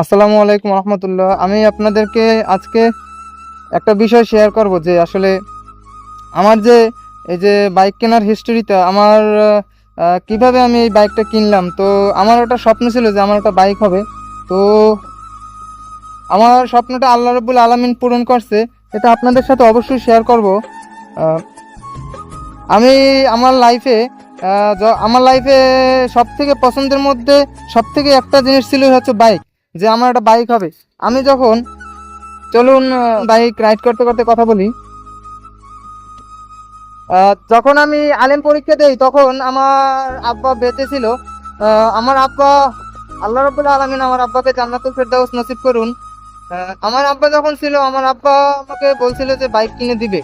আসসালামু আলাইকুম রহমতুল্লাহ। আমি আপনাদেরকে আজকে একটা বিষয় শেয়ার করব যে আসলে আমার যে এই যে বাইক কেনার হিস্টোরিটা আমার কীভাবে আমি এই বাইকটা কিনলাম? তো আমার একটা স্বপ্ন ছিল যে আমার একটা বাইক হবে। তো আমার স্বপ্নটা আল্লাহ রবুল আলমিন পূরণ করছে এটা আপনাদের সাথে অবশ্যই শেয়ার করব। আমি আমার লাইফে আমার লাইফে সব থেকে পছন্দের মধ্যে সব থেকে একটা জিনিস ছিল হচ্ছে বাইক যে আমার একটা বাইক হবে। আমি যখন চলুন বাইক রাইড করতে করতে কথা বলি যখন আমি আলেম পরীক্ষা দেই, তখন আমার আব্বা বেঁচে ছিল। আমার আব্বা, আল্লাহ রবুল্লা আলমিন আমার আব্বাকে জান্নাতুল ফেরদাউস নসিব করুন। আমার আব্বা যখন ছিল, আমার আব্বা আমাকে বলছিল যে বাইক কিনে দিবে।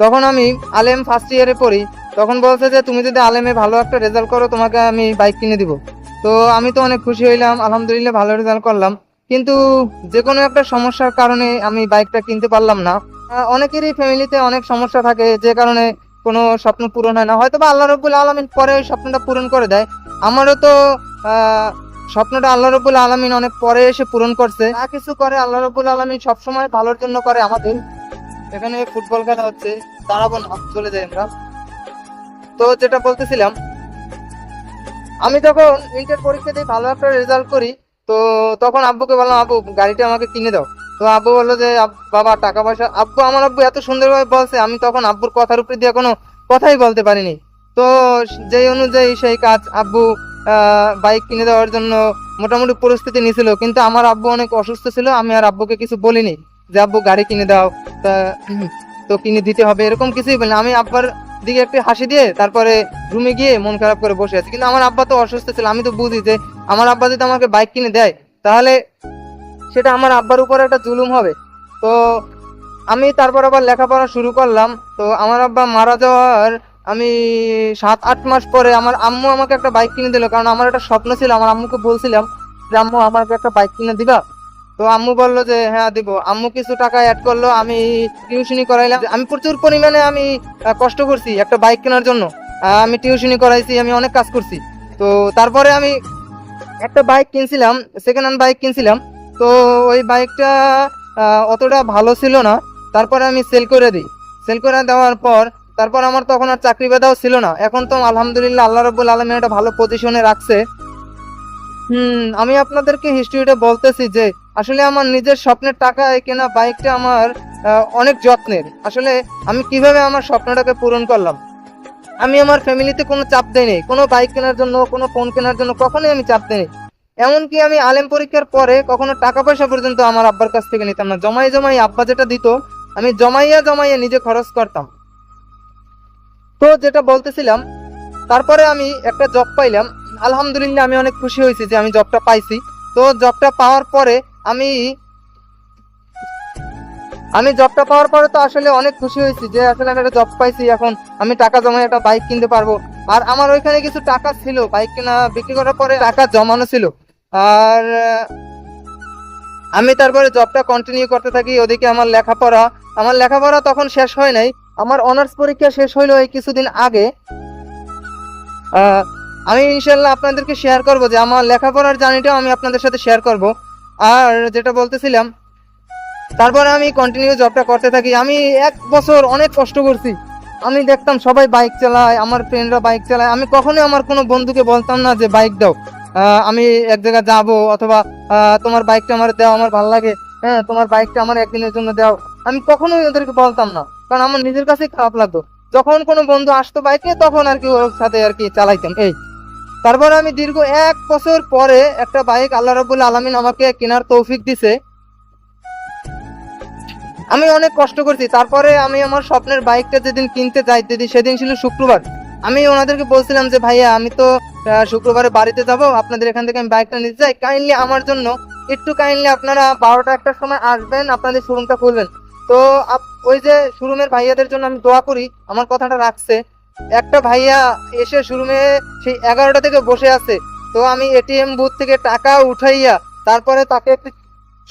তখন আমি আলেম ফার্স্ট ইয়ারে পড়ি। তখন বলছে যে, তুমি যদি আলেমে ভালো একটা রেজাল্ট করো, তোমাকে আমি বাইক কিনে দিব। তো আমি তো অনেক খুশি হইলাম, আলহামদুলিল্লাহ ভালো রেজাল্ট করলাম। কিন্তু যে কোনো একটা সমস্যার কারণে আমি বাইকটা কিনতে পারলাম না। অনেকেরই ফ্যামিলিতে অনেক সমস্যা থাকে, যে কারণে কোনো স্বপ্ন পূরণ হয় না। হয়তো বা আল্লাহ রবুল আলমিন পরে ওই স্বপ্নটা পূরণ করে দেয়। আমারও তো স্বপ্নটা আল্লাহ রবুল আলমিন অনেক পরে এসে পূরণ করছে। যা কিছু করে আল্লাহ রবুল আলমিন সবসময় ভালোর জন্য করে আমাদের। এখানে ফুটবল খেলা হচ্ছে, দাঁড়াবো না, চলে যাই আমরা। তো যেটা বলতেছিলাম আমি যখন ইন্টার পরীক্ষা দিয়ে ভালো একটা রেজাল্ট করি, তো তখন আব্বুকে বললাম, আব্বু, গাড়িটা আমাকে কিনে দাও। তো আব্বু বলল যে, "আব- বাবা, টাকা পয়সা। আব্বু, আমার আব্বু এত সুন্দরভাবে বলছে, আমি তখন আব্বুর কথার উপরে দিয়ে কোনো কথাই বলতে পারিনি। তো যেই অনুযায়ী সেই কাজ আব্বু বাইক কিনে দেওয়ার জন্য মোটামুটি পরিস্থিতি নিয়েছিল, কিন্তু আমার আব্বু অনেক অসুস্থ ছিল, আমি আর আব্বুকে কিছু বলিনি যে, আব্বু, গাড়ি কিনে দাও। তা, তো কিনে দিতে হবে, এরকম কিছুই বলিনি। আমি আব্বার দিকে একটু হাসি দিয়ে তারপরে রুমে গিয়ে মন খারাপ করে বসে আছি। কিন্তু আমার আব্বা তো অসুস্থ ছিল, আমি তো বুঝি যে আমার আব্বা যদি আমাকে বাইক কিনে দেয়, তাহলে সেটা আমার আব্বার উপর একটা জুলুম হবে। তো আমি তারপর আবার লেখাপড়া শুরু করলাম। তো আমার আব্বা মারা যাওয়ার আমি সাত, আট মাস পরে আমার আম্মু আমাকে একটা বাইক কিনে দিল। কারণ আমার একটা স্বপ্ন ছিল, আমার আম্মুকে বলছিলাম যে, আম্মু, আমাকে একটা বাইক কিনে দিবা? তো আম্মু বলল যে হ্যাঁ দিব। আম্মু কিছু টাকা অ্যাড করল, আমি টিউশনি করাইলাম। আমি প্রচুর পরিমাণে আমি কষ্ট করছি একটা বাইক কেনার জন্য। আমি টিউশনি করাইছি, আমি অনেক কাজ করছি। তো তারপরে আমি একটা বাইক কিনছিলাম সেকেন্ড হ্যান্ড বাইক কিনছিলাম। তো ওই বাইকটা অতটা ভালো ছিল না। তারপরে আমি সেল করে দিই। সেল করে দেওয়ার পর, তারপর আমার তখন আর চাকরি বাদাও ছিল না। এখন তো আলহামদুলিল্লাহ আল্লাহ রব্বুল আলমী একটা ভালো পজিশনে রাখছে। হুম, আমি আপনাদেরকে হিস্ট্রিটা বলতেছি যে আসলে আমার নিজের স্বপ্নের টাকায় কেনা বাইকটা আমার অনেক যত্নের। আসলে আমি কীভাবে আমার স্বপ্নটাকে পূরণ করলাম? আমি আমার ফ্যামিলিতে কোনো চাপ দেয়নি কোনো বাইক কেনার জন্য, কোনো ফোন কেনার জন্য কখনোই আমি চাপ দেয়নি এমনকি আমি আলেম পরীক্ষার পরে কখনো টাকা পয়সা পর্যন্ত আমার আব্বার কাছ থেকে নিতাম না। জমাই জমাই আব্বা যেটা দিত, আমি জমাইয়া জমাইয়া নিজে খরচ করতাম। তো যেটা বলতেছিলাম, তারপরে আমি একটা জব পাইলাম। আলহামদুলিল্লাহ আমি অনেক খুশি হয়েছি যে আমি জবটা পাইছি। তো জবটা পাওয়ার পরে আমি আমি জবটা পাওয়ার পরে তো আসলে অনেক খুশি হয়েছি যে আসলে আমি একটা জব পাইছি, এখন আমি টাকা জমায় একটা বাইক কিনতে পারব। আর আমার ওইখানে কিছু টাকা ছিল বাইক কেনা, বিক্রি করার পরে টাকা জমানো ছিল। আর, আমি তারপরে জবটা কন্টিনিউ করতে থাকি, ওদিকে আমার লেখাপড়া। আমার লেখাপড়া তখন শেষ হয় নাই, আমার অনার্স পরীক্ষা শেষ হইল এই কিছুদিন আগে। আমি ইনশাল্লাহ আপনাদেরকে শেয়ার করব যে আমার লেখাপড়ার জার্নিটাও আমি আপনাদের সাথে শেয়ার করব। আর যেটা বলতেছিলাম, তারপরে আমি কন্টিনিউ জবটা করতে থাকি। আমি এক বছর অনেক কষ্ট করছি। আমি দেখতাম সবাই বাইক চালায়, আমার ফ্রেন্ডরা বাইক চালায়। আমি কখনোই আমার কোনো বন্ধুকে বলতাম না যে বাইক দাও। আমি এক জায়গায় যাব অথবা তোমার বাইকটা আমার দাও, আমার ভালো লাগে। হ্যাঁ তোমার বাইকটা আমার একদিনের জন্য দাও। আমি কখনোই ওদেরকে বলতাম না। কারণ আমার নিজের কাছেই খারাপ লাগতো। যখন কোনো বন্ধু আসতো বাইকে তখন আর কি ওর সাথে আর কি চালাইতাম। এই তারপর আমি দীর্ঘ এক বছর পরে একটা বাইক আল্লাহ রাবুল আলমিন আমাকে কেনার তৌফিক দিছে। আমি অনেক কষ্ট করছি। তারপরে আমি আমার স্বপ্নের বাইকটা যেদিন কিনতে যাই দিদি সেদিন ছিল শুক্রবার। আমি ওনাদেরকে বলছিলাম যে, ভাইয়া, আমি তো শুক্রবারে বাড়িতে যাব। আপনাদের এখান থেকে আমি বাইকটা নিতে চাই। কাইন্ডলি আমার জন্য একটু কাইন্ডলি আপনারা বারোটা একটার সময় আসবেন, আপনাদের শোরুমটা খুলবেন। তো ওই যে শোরুমের ভাইয়াদের জন্য আমি দোয়া করি। আমার কথাটা রাখছে। একটা ভাইয়া এসে শোরুমে সেই এগারোটা থেকে বসে আছে। তো আমি এটিএম বুথ থেকে টাকা উঠাইয়া তারপরে তাকে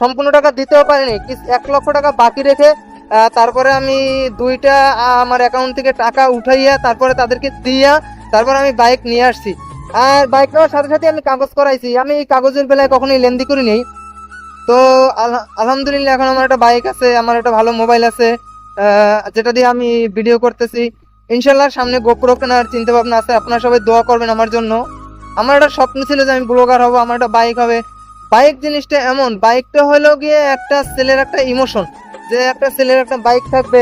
সম্পূর্ণ টাকা দিতেও পারিনি এক লক্ষ টাকা বাকি রেখে তারপরে আমি দুইটা আমার অ্যাকাউন্ট থেকে টাকা উঠাইয়া তারপরে তাদেরকে দিয়া তারপর আমি বাইক নিয়ে আসছি। আর বাইক নেওয়ার সাথে সাথে আমি কাগজ করাইছি। আমি কাগজের বেলায় কখনোই লেন্দি করি নেই। তো আলহা- আলহামদুলিল্লাহ এখন আমার একটা বাইক আছে, আমার একটা ভালো মোবাইল আছে যেটা দিয়ে আমি ভিডিও করতেছি। ইনশাল্লাহ সামনে গোপ্রো কেনার চিন্তা ভাবনা আছে। আপনারা সবাই দোয়া করবেন আমার জন্য। আমার একটা স্বপ্ন ছিল যে আমি ব্লগার হব, আমার একটা বাইক হবে। বাইক জিনিসটা এমন বাইকটা হলো গিয়ে একটা ছেলের একটা ইমোশন যে একটা ছেলের একটা বাইক থাকবে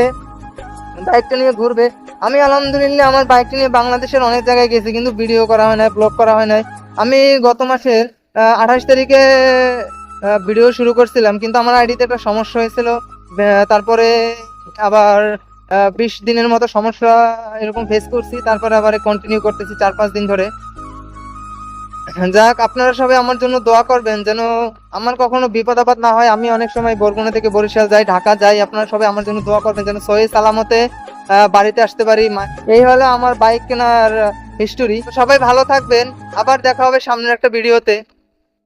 বাইকটা নিয়ে ঘুরবে। আমি আলহামদুলিল্লাহ আমার বাইকটা নিয়ে বাংলাদেশের অনেক জায়গায় গেছি, কিন্তু ভিডিও করা হয় না ব্লগ করা হয় নাই। আমি গত মাসের আঠাশ তারিখে ভিডিও শুরু করছিলাম, কিন্তু আমার আইডিতে একটা সমস্যা হয়েছিল। তারপরে আবার বিশ দিনের মতো সমস্যা এরকম ফেস করছি, তারপরে আবার কন্টিনিউ করতেছি চার, পাঁচ দিন ধরে। যাক, আপনারা সবাই আমার জন্য দোয়া করবেন, যেন আমার কখনো বিপদ আপদ না হয়। আমি অনেক সময় বরগুনা থেকে বরিশাল যাই, ঢাকা যাই, আপনারা সবাই আমার জন্য দোয়া করবেন, যেন সহি সালামতে বাড়িতে আসতে পারি। এই হলো আমার বাইক কেনার হিস্টোরি সবাই ভালো থাকবেন। আবার দেখা হবে সামনের একটা ভিডিওতে